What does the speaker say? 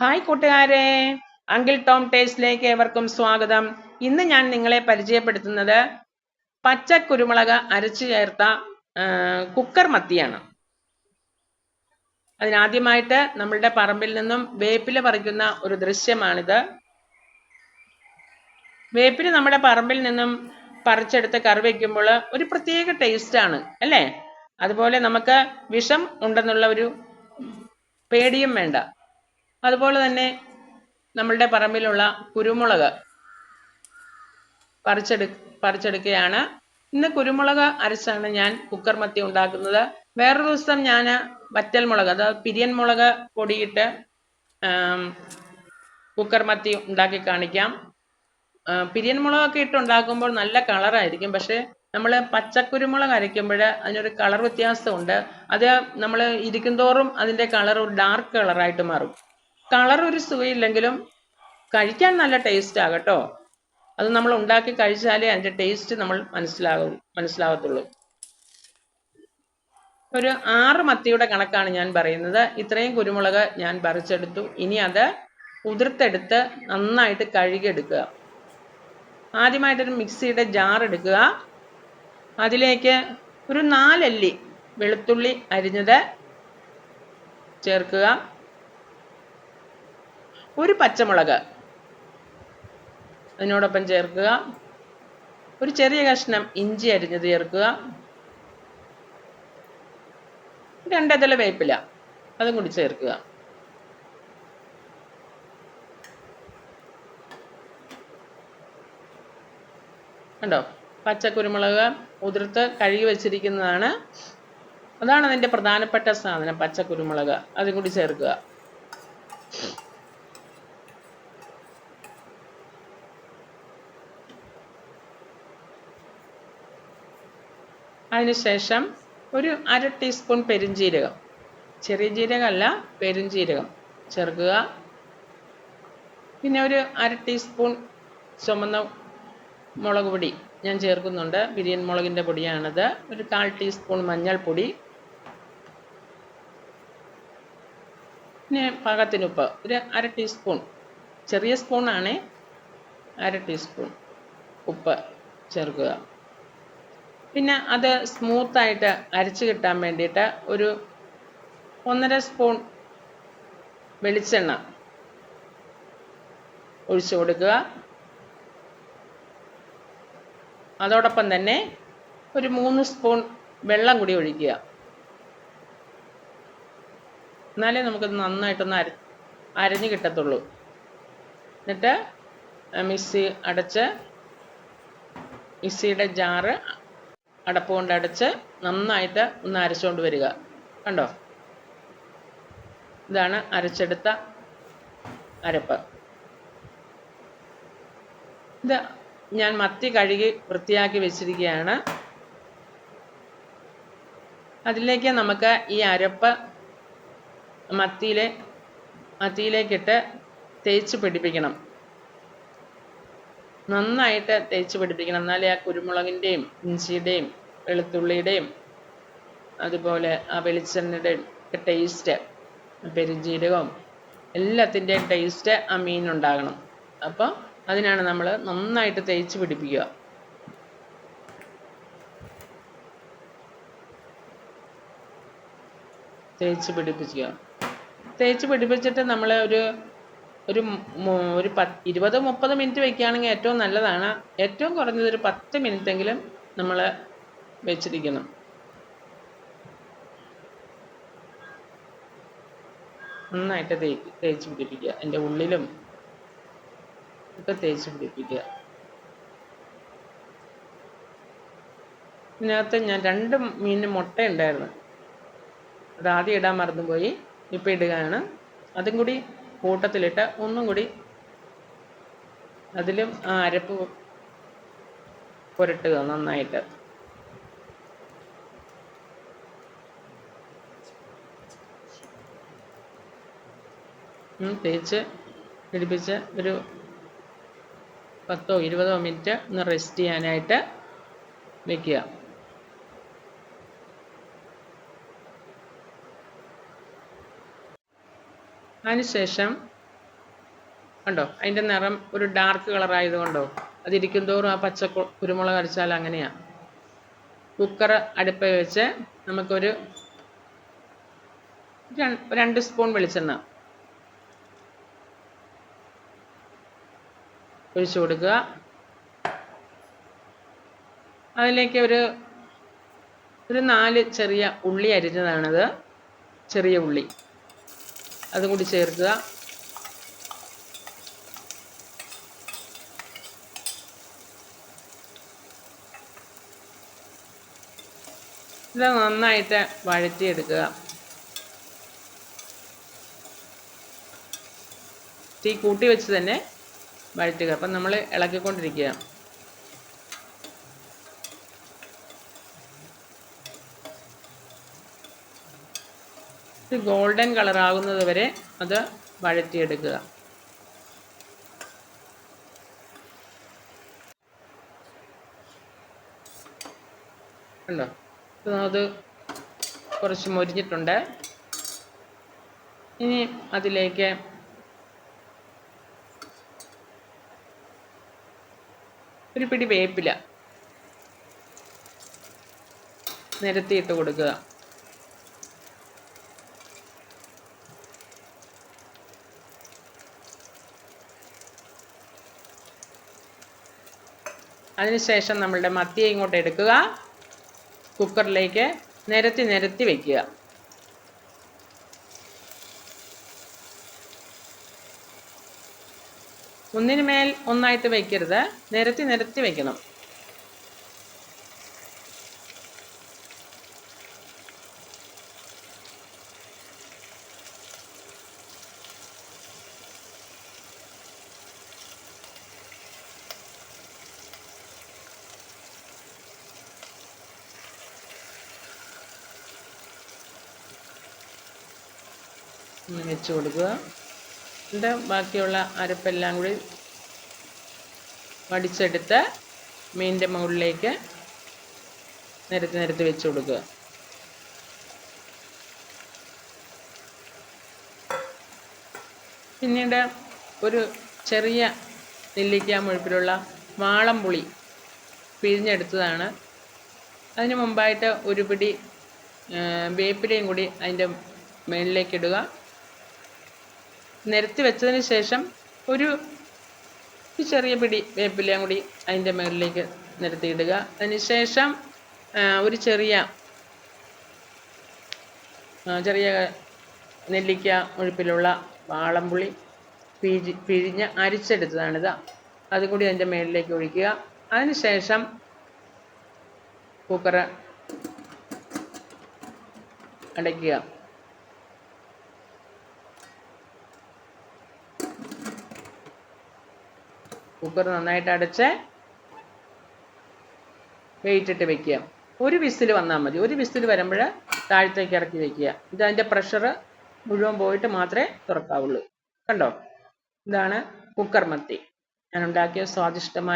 Hi കൂട്ടുകാരെ. Uncle Tom ടേസ്റ്റിലേക്ക് ഏവർക്കും സ്വാഗതം. ഇന്ന് ഞാൻ നിങ്ങളെ പരിചയപ്പെടുത്തുന്നത് പച്ച കുരുമുളക് അരച്ചു ചേർത്ത കുക്കർ മത്തിയാണ്. അതിനാദ്യമായിട്ട് നമ്മളുടെ പറമ്പിൽ നിന്നും വേപ്പില പറിക്കുന്ന ഒരു ദൃശ്യമാണിത്. വേപ്പില നമ്മുടെ പറമ്പിൽ നിന്നും പറിച്ചെടുത്ത് കറി വെക്കുമ്പോൾ ഒരു പ്രത്യേക ടേസ്റ്റ് ആണ് അല്ലേ? അതുപോലെ നമുക്ക് വിഷം ഉണ്ടെന്നുള്ള ഒരു പേടിയും വേണ്ട. അതുപോലെ തന്നെ നമ്മളുടെ പറമ്പിലുള്ള കുരുമുളക് പറിച്ചെടു പറിച്ചെടുക്കുകയാണ്. ഇന്ന് കുരുമുളക് അരച്ചാണ് ഞാൻ കുക്കർ മത്തി ഉണ്ടാക്കുന്നത്. വേറൊരു ദിവസം ഞാൻ വറ്റൽ മുളക് അതായത് പിരിയൻ മുളക് പൊടിയിട്ട് കുക്കർ മത്തി ഉണ്ടാക്കി കാണിക്കാം. പിരിയൻ മുളകൊക്കെ ഇട്ട് ഉണ്ടാക്കുമ്പോൾ നല്ല കളറായിരിക്കും. പക്ഷേ നമ്മൾ പച്ചക്കുരുമുളക് അരയ്ക്കുമ്പോൾ അതിനൊരു കളർ വ്യത്യാസമുണ്ട്. അത് നമ്മൾ ഇരിക്കുന്തോറും അതിന്റെ കളർ ഡാർക്ക് കളറായിട്ട് മാറും. കളർ ഒരു സുഖമില്ലെങ്കിലും കഴിക്കാൻ നല്ല ടേസ്റ്റ് ആകട്ടോ അത് നമ്മൾ ഉണ്ടാക്കി കഴിച്ചാലേ അതിന്റെ ടേസ്റ്റ് നമ്മൾ മനസ്സിലാകും മനസ്സിലാകത്തുള്ളൂ ഒരു ആറ് മത്തിയുടെ കണക്കാണ് ഞാൻ പറയുന്നത്. ഇത്രയും കുരുമുളക് ഞാൻ പറിച്ചെടുത്തു. ഇനി അത് ഉതിർത്തെടുത്ത് നന്നായിട്ട് കഴുകിയെടുക്കുക. ആദ്യമായിട്ടൊരു മിക്സിയുടെ ജാർ എടുക്കുക. അതിലേക്ക് ഒരു നാലല്ലി വെളുത്തുള്ളി അരിഞ്ഞത് ചേർക്കുക. ഒരു പച്ചമുളക്. അതിനോടൊപ്പം ചേർക്കുക. ഒരു ചെറിയ കഷ്ണം ഇഞ്ചി അരിഞ്ഞത് ചേർക്കുക. രണ്ടതല വേപ്പില അതും കൂടി ചേർക്കുക. കണ്ടോ? പച്ച കുരുമുളക് ഉതിർത്ത് കഴുകി വെച്ചിരിക്കുന്നതാണ്. അതാണ് അതിന്റെ പ്രധാനപ്പെട്ട സാധനം പച്ച കുരുമുളക് അതും കൂടി ചേർക്കുക. അതിനുശേഷം ഒരു അര ടീസ്പൂൺ പെരുംജീരകം. ചെറിയ ജീരകമല്ല പെരുംജീരകം ചേർക്കുക പിന്നെ ഒരു അര ടീസ്പൂൺ ചുമന്ന മുളക് പൊടി. ഞാൻ ചേർക്കുന്നുണ്ട്. ബിരിയാണി മുളകിന്റെ പൊടിയാണത്. ഒരു കാൽ ടീസ്പൂൺ മഞ്ഞൾപ്പൊടി. പിന്നെ പാകത്തിനുപ്പ്. ഒരു അര ടീസ്പൂൺ ചെറിയ സ്പൂണാണേ അര ടീസ്പൂൺ ഉപ്പ് ചേർക്കുക. പിന്നെ അത് സ്മൂത്തായിട്ട് അരച്ച് കിട്ടാൻ വേണ്ടിയിട്ട് ഒരു ഒന്നര സ്പൂൺ വെളിച്ചെണ്ണ ഒഴിച്ചു കൊടുക്കുക. അതോടൊപ്പം തന്നെ ഒരു മൂന്ന് സ്പൂൺ വെള്ളം കൂടി ഒഴിക്കുക. എന്നാലേ നമുക്കത് നന്നായിട്ടൊന്ന് അര അരഞ്ഞു കിട്ടത്തുള്ളൂ. എന്നിട്ട് മിക്സി അടച്ച് മിക്സിയുടെ ജാറ് അടപ്പ് കൊണ്ട് അടച്ച് നന്നായിട്ട് ഒന്ന് അരച്ചുകൊണ്ട് വരിക. കണ്ടോ? ഇതാണ് അരച്ചെടുത്ത അരപ്പ്. ഇത് ഞാൻ മത്തി കഴുകി വൃത്തിയാക്കി വെച്ചിരിക്കുകയാണ്. അതിലേക്ക് നമുക്ക് ഈ അരപ്പ് മത്തിയിലെ മത്തിയിലേക്കിട്ട് തേച്ച് പിടിപ്പിക്കണം. നന്നായിട്ട് തേച്ച് പിടിപ്പിക്കണം. എന്നാലേ ആ കുരുമുളകിന്റെയും ഇഞ്ചിയുടെയും വെളുത്തുള്ളിയുടെയും അതുപോലെ ആ വെളിച്ചെണ്ണയുടെയും ടേസ്റ്റ് പെരുജീരകവും എല്ലാത്തിന്റെയും ടേസ്റ്റ് ആ മീനുണ്ടാകണം അപ്പോൾ അതിനാണ് നമ്മൾ നന്നായിട്ട് തേച്ച് പിടിപ്പിക്കുക. തേച്ച് പിടിപ്പിക്കുക. തേച്ച് പിടിപ്പിച്ചിട്ട് നമ്മൾ ഒരു ഒരു ഒരു പത്ത് ഇരുപത് മുപ്പത് മിനിറ്റ് വയ്ക്കുകയാണെങ്കിൽ ഏറ്റവും നല്ലതാണ്. ഏറ്റവും കുറഞ്ഞത് ഒരു പത്ത് മിനിറ്റ് എങ്കിലും നമ്മൾ വെച്ചിരിക്കണം. നന്നായിട്ട് തേക്ക് തേച്ച് പിടിപ്പിക്കുക. എന്റെ ഉള്ളിലും ഒക്കെ തേച്ച് പിടിപ്പിക്കുക. ഇതിനകത്ത് ഞാൻ രണ്ട് മീനിന് മുട്ട ഉണ്ടായിരുന്നു അത് ആദ്യം ഇടാൻ മറന്നുപോയി. ഇപ്പം ഇടുകയാണ്. അതും കൂടി കൂട്ടത്തിലിട്ട് ഒന്നും കൂടി അതിലും ആ അരപ്പ് പുരട്ടുക നന്നായിട്ട്. തേച്ച് പിടിപ്പിച്ച് ഒരു പത്തോ ഇരുപതോ മിനിറ്റ് ഒന്ന് റെസ്റ്റ് ചെയ്യാനായിട്ട് വെക്കുക. അതിനുശേഷം കണ്ടോ? അതിന്റെ നിറം ഒരു ഡാർക്ക് കളർ ആയതുകൊണ്ടോ അതിരിക്കും തോറും ആ പച്ച കുരുമുളക് അരച്ചാൽ അങ്ങനെയാ. കുക്കർ അടുപ്പ വെച്ച് നമുക്കൊരു രണ്ട് സ്പൂൺ വെളിച്ചെണ്ണ ഒഴിച്ചു കൊടുക്കുക. അതിലേക്ക് ഒരു ഒരു നാല് ചെറിയ ഉള്ളി അരിഞ്ഞതാണത്. ചെറിയ ഉള്ളി. അതും കൂടി ചേർക്കുക. ഇത് നന്നായിട്ട് വഴറ്റിയെടുക്കുക. തീ കൂട്ടി വെച്ച് തന്നെ വഴറ്റുക. അപ്പം നമ്മൾ ഇളക്കിക്കൊണ്ടിരിക്കുക. ഒരു ഗോൾഡൻ കളറാകുന്നത് വരെ അത് വഴറ്റിയെടുക്കുക. അത് കുറച്ച് മൊരിഞ്ഞിട്ടുണ്ട്. ഇനി അതിലേക്ക് ഒരു പിടി വേപ്പില. നിരത്തിയിട്ട് കൊടുക്കുക. അതിനുശേഷം നമ്മളുടെ മത്തിയെ ഇങ്ങോട്ട് എടുക്കുക. കുക്കറിലേക്ക് നിരത്തി നിരത്തി വയ്ക്കുക ഒന്നിനുമേൽ ഒന്നായിട്ട് വയ്ക്കരുത് നിരത്തി നിരത്തി വെക്കണം. ഇങ്ങനെ വെച്ച് കൊടുക്കുക. എന്നിട്ട് ബാക്കിയുള്ള അരപ്പെല്ലാം കൂടി വടിച്ചെടുത്ത് മീനിന്റെ മുകളിലേക്ക് നിരത്തി നിരത്തി വെച്ച് കൊടുക്കുക. പിന്നീട് ഒരു ചെറിയ നെല്ലിക്ക മുഴുപ്പിലുള്ള വാളംപുളി പിഴിഞ്ഞെടുത്തതാണ്. അതിന് മുമ്പായിട്ട് ഒരു പിടി വേപ്പിലയും കൂടി അതിന്റെ മുകളിലേക്ക് ഇടുക. നിരത്തി വെച്ചതിന് ശേഷം ഒരു ചെറിയ പിടി വേപ്പിലയും കൂടി അതിന്റെ മുകളിലേക്ക് നിരത്തിയിടുക. അതിന് ശേഷം ഒരു ചെറിയ ചെറിയ നെല്ലിക്ക ഒഴുപ്പിലുള്ള വാളംപുളി പിഴി പിഴിഞ്ഞ് അരിച്ചെടുത്തതാണിത്. അതും കൂടി അതിന്റെ മുകളിലേക്ക് ഒഴിക്കുക. അതിന് ശേഷം കുക്കർ അടയ്ക്കുക. കുക്കർ നന്നായിട്ട് അടച്ച് വെയിറ്റ് ഇട്ട് വെക്കുക. ഒരു വിസിൽ വന്നാൽ മതി. ഒരു വിസിൽ വരുമ്പോൾ താഴത്തേക്ക് ഇറക്കി വെക്കുക. ഇത് അതിന്റെ പ്രഷർ മുഴുവൻ പോയിട്ട് മാത്രമേ തുറക്കാവുള്ളൂ. കണ്ടോ? ഇതാണ് കുക്കർ മത്തി. ഞാൻ ഉണ്ടാക്കിയ സ്വാദിഷ്ടമായ